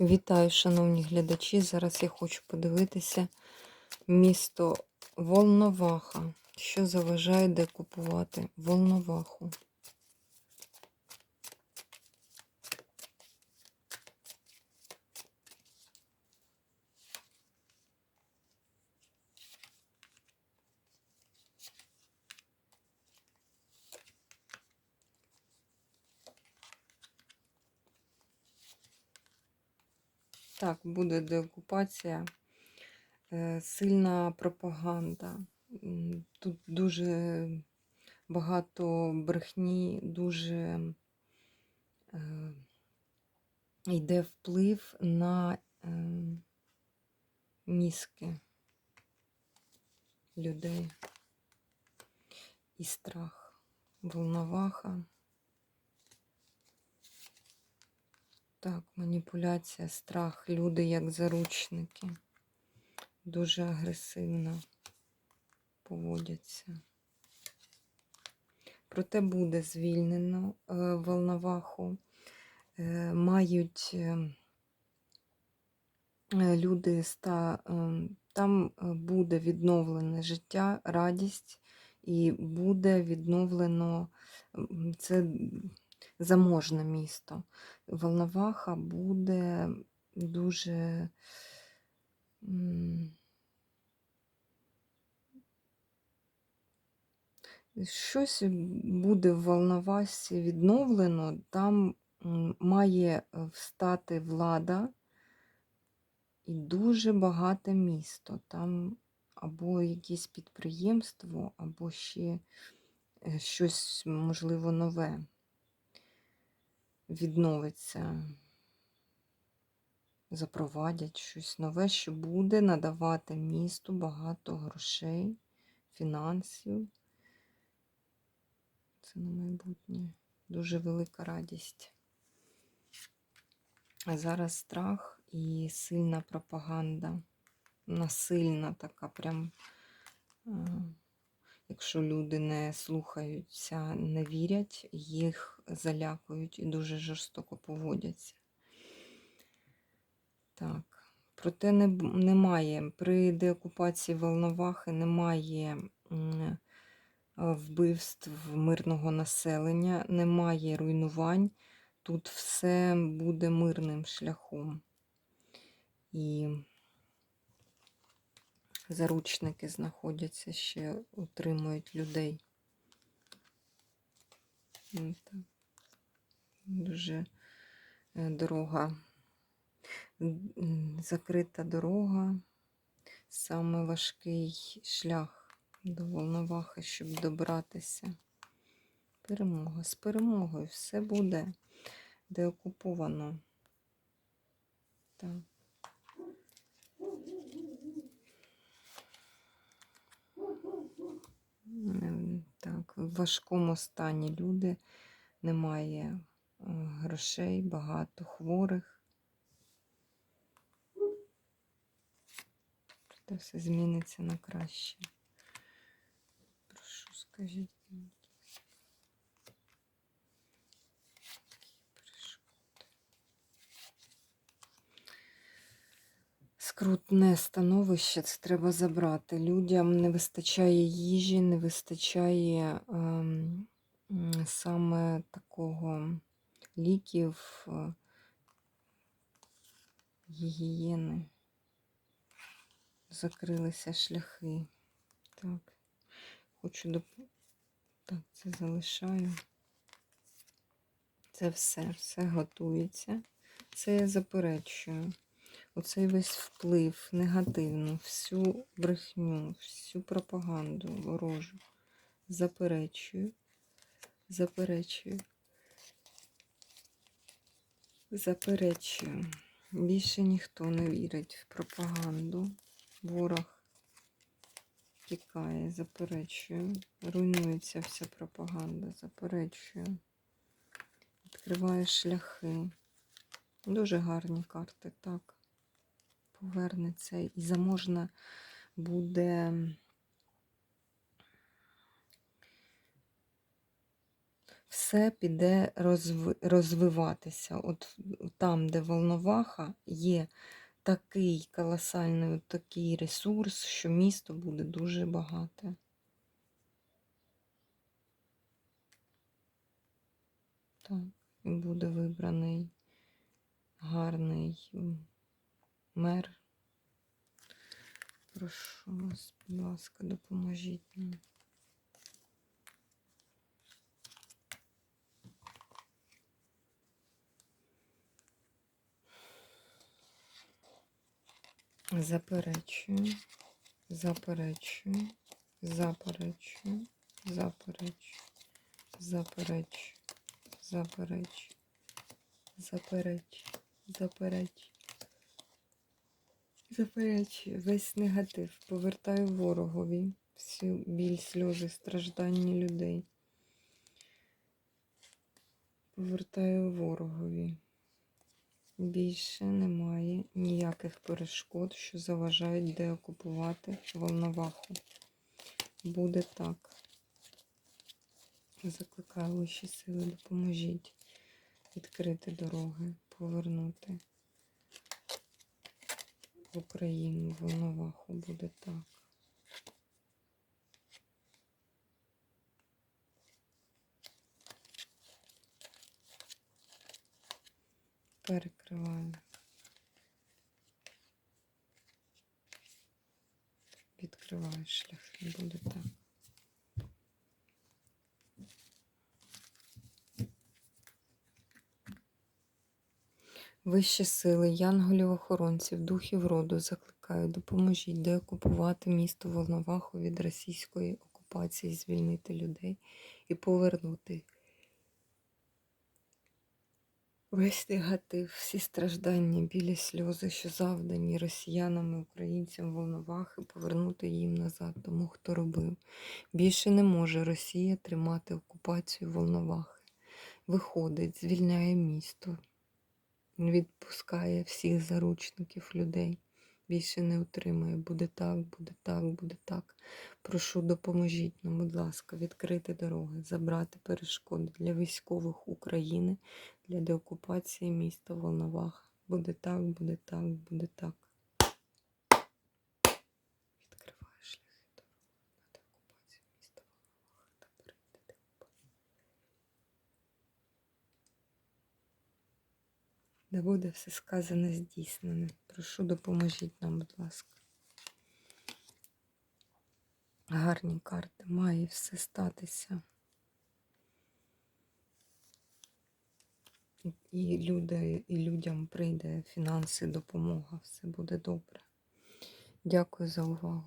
Вітаю, шановні глядачі. Зараз я хочу подивитися місто Волноваха. Що заважає де купувати Волноваху. Так, буде деокупація, е, сильна пропаганда. Тут дуже багато брехні, дуже е, йде вплив на е, мізки людей і страх, волноваха. Так, маніпуляція, страх, люди як заручники. Дуже агресивно поводяться. Проте буде звільнено е, Волноваху. Е, мають е, люди ста, там буде відновлене життя, радість, і буде відновлено це заможне місто. Волноваха буде дуже щось буде в Волновасі відновлено, там має е, встати влада і дуже багате місто. Там або якесь підприємство, або ще е, щось, можливо, нове відновиться, запровадять щось нове, що буде надавати місту багато грошей, фінансів. Це на майбутнє дуже велика радість. А зараз страх і сильна пропаганда, насильна така, прям, е, якщо люди не слухаються, не вірять, їх залякують і дуже жорстоко поводяться. Так, проте не, немає, при деокупації Волновахи немає вбивств мирного населення, немає руйнувань. Тут все буде мирним шляхом. І заручники знаходяться ще, утримують людей. Ну. Дуже е, дорога, закрита дорога, саме важкий шлях до Волновахи, щоб добратися. Перемога. З перемогою все буде деокуповано. Так. Ем, Так, в важкому стані люди, немає е, грошей, багато хворих. Проте все зміниться на краще. Прошу, скажіть. Скрутне становище це треба забрати. Людям не вистачає їжі, не вистачає ем, саме такого ліків, е, гігієни. Закрилися шляхи. Так, хочу доп... Так, це залишаю. Це все, все готується. Це я заперечую. Оцей весь вплив негативну, всю брехню, всю пропаганду ворожу. Заперечую. Заперечую. Заперечую. Більше ніхто не вірить в пропаганду. Ворог тікає, заперечую. Руйнується вся пропаганда, заперечую. Відкриваю шляхи. Дуже гарні карти, так. Повернеться і заможна буде все піде розви- розвиватися. От там, де Волноваха, є такий колосальний такий ресурс, що місто буде дуже багате. Так, і буде вибраний гарний мер. Прошу вас, будь ласка, допоможіть нам. Заперечую, заперечую, заперечую, заперечую, заперечую, заперечую, заперечую, заперечую. Заперечую весь негатив, повертаю ворогові всю біль, сльози, страждання людей. Повертаю ворогові. Більше немає ніяких перешкод, що заважають деокупувати Волноваху. Буде так. Закликаю вищі сили, допоможіть відкрити дороги, повернути в Україну в Новаху Буде так. Перекриваю. Відкриваю шляхи, буде так. Вищі сили, янголів охоронців, духів роду закликаю, допоможіть деокупувати місто Волноваху від російської окупації, звільнити людей і повернути Весь негатив, всі страждання, білі сльози, що завдані росіянам і українцям волновахи, повернути їм назад, тому хто робив. Більше не може Росія тримати окупацію волновахи. Виходить, звільняє місто, відпускає всіх заручників людей. Більше не утримує. Буде так, буде так, буде так. Прошу, допоможіть нам, будь ласка, відкрити дороги, забрати перешкоди для військових України, для деокупації міста Волноваха. Буде так, буде так, буде так. Відкриваю шляхи дороги на деокупацію міста Волноваха та прийде деокупація. Да буде все сказане здійснене. Прошу, допоможіть нам, будь ласка. Гарні карти, має все статися. І, люди, і людям прийде фінанси, допомога, все буде добре. Дякую за увагу.